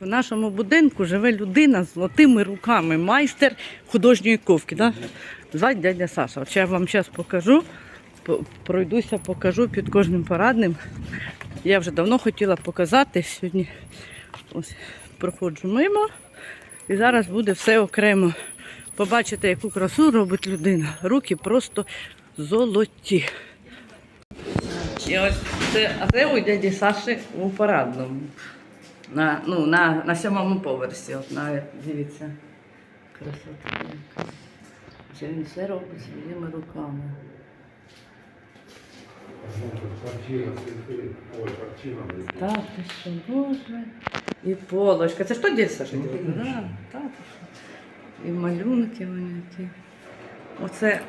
В нашому будинку живе людина з золотими руками, майстер художньої ковки. Да? Звать дядя Саша. От я вам зараз покажу, пройдуся, покажу під кожним парадним. Я вже давно хотіла показати. Сьогодні ось проходжу мимо. І зараз буде все окремо. Побачите, яку красу робить людина. Руки просто золоті. І ось це, а це у дяді Саші у парадному. На, ну, на, на сьомому поверсі. От, на, дивіться. Красота. яка. Це він все робить своїми руками. Так, ти що, боже. І полочка. Це ж то робить? Да, так, ти що. І малюнки вони які. Оце,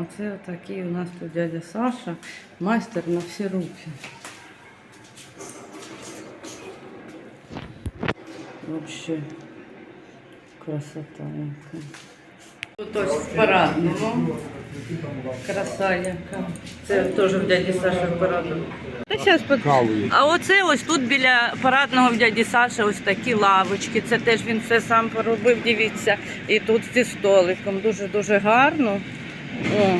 оце такий у нас тут дядя Саша, майстер на всі руки. Вообще красота яка. Тут ось в парадному. Краса яка. Це теж в дяді Саші в парадному. Та щас под- а оце ось тут біля парадного в дяді Саші ось такі лавочки. Це теж він все сам поробив, дивіться. І тут зі столиком. Дуже-дуже гарно. О.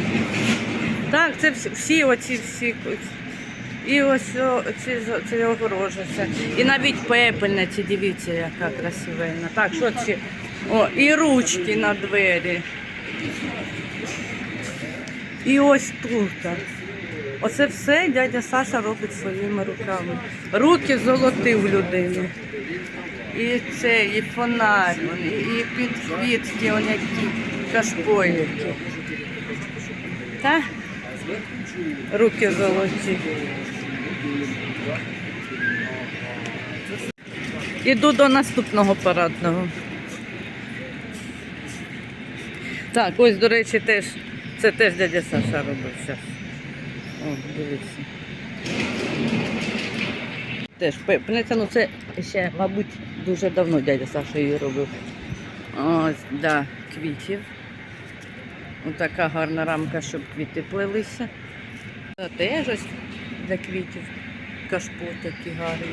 Так, це всі, всі оці всі. І ось ці, ці огорожаться. І навіть пепельниці, дивіться, яка красивенна. Так, що ці? О, і ручки на двері. І ось тут. Оце все дядя Саша робить своїми руками. Руки золоті в людини. І це, і фонарь, і, підсвітки, які кашпої. Та? Руки золоті. Іду до наступного парадного. Так, ось, до речі, теж, це теж дядя Саша робив зараз. О, дивіться. Теж пепельниця, ну це ще, мабуть, дуже давно дядя Саша її робив. Ось, да, квітів. Ось така гарна рамка, щоб квіти плелися. Теж ось для квітів кашпо такі гарні.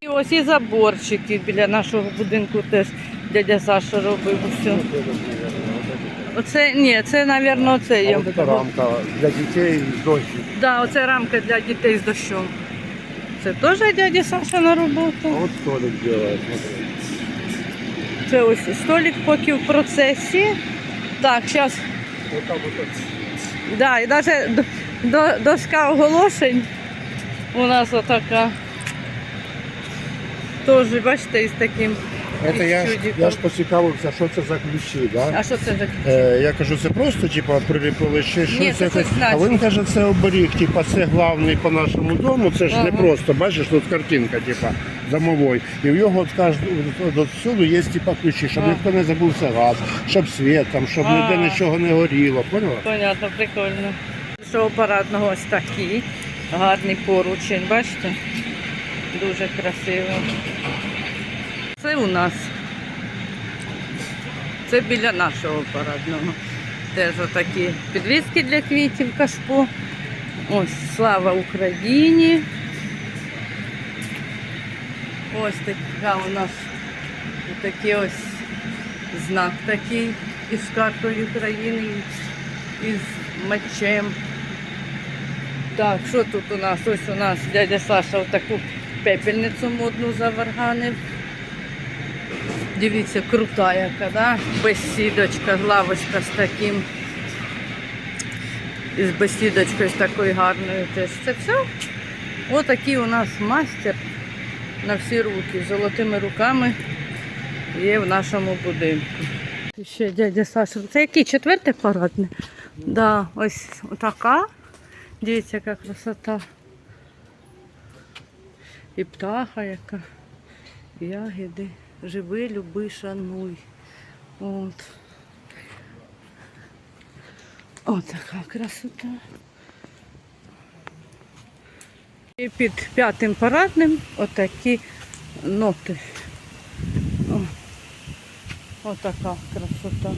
І ось і заборчики біля нашого будинку теж дядя Саша робив усе. Оце, ні, це, мабуть, це А є. эта рамка для детей с дождем. Да, оце рамка для дітей з дощом. Це теж дядя Саша на А роботу. вот столик делает, смотри. Це ось столик поки в процесі. Так, зараз. Вот так вот. Да, і навіть до, до, доска оголошень у нас отака. Теж, бачите, із таким. Это я, ж- я ж поцікавився, що це за ключі, да? А що це за Е, я кажу, це просто типа приліпили ще Ні, щось це якось. щось А він каже, це оберіг, типа це главний по нашому дому. Це ж не Ага. просто, бачиш, тут картинка, типа домовой. І в його от всюди є типа ключі, щоб ніхто не забувся газ, щоб світ там, щоб А. ніде нічого не горіло. Поняла? Понятно, прикольно. Що парадного ось такий. Гарний поручень, бачите? Дуже красиво. Це у нас. Це біля нашого парадного. Теж отакі підвіски для квітів кашпо. Ось слава Україні. Ось така у нас такий ось знак такий із картою України, із мечем. Так, що тут у нас? Ось у нас дядя Саша отаку пепельницю модну заварганив. Дивіться, крута яка, да? Бесідочка, лавочка з таким. Із бесідочкою з такою гарною теж. Це все. Отакий у нас мастер на всі руки, з золотими руками є в нашому будинку. Ще дядя Саша. Це який четвертий парадний? Да, ось така. Дивіться, яка красота. І птаха яка. Ягіди. Живи, люби, шануй. От. О, така красота. І під п'ятим парадним отакі ноти. О, отака красота.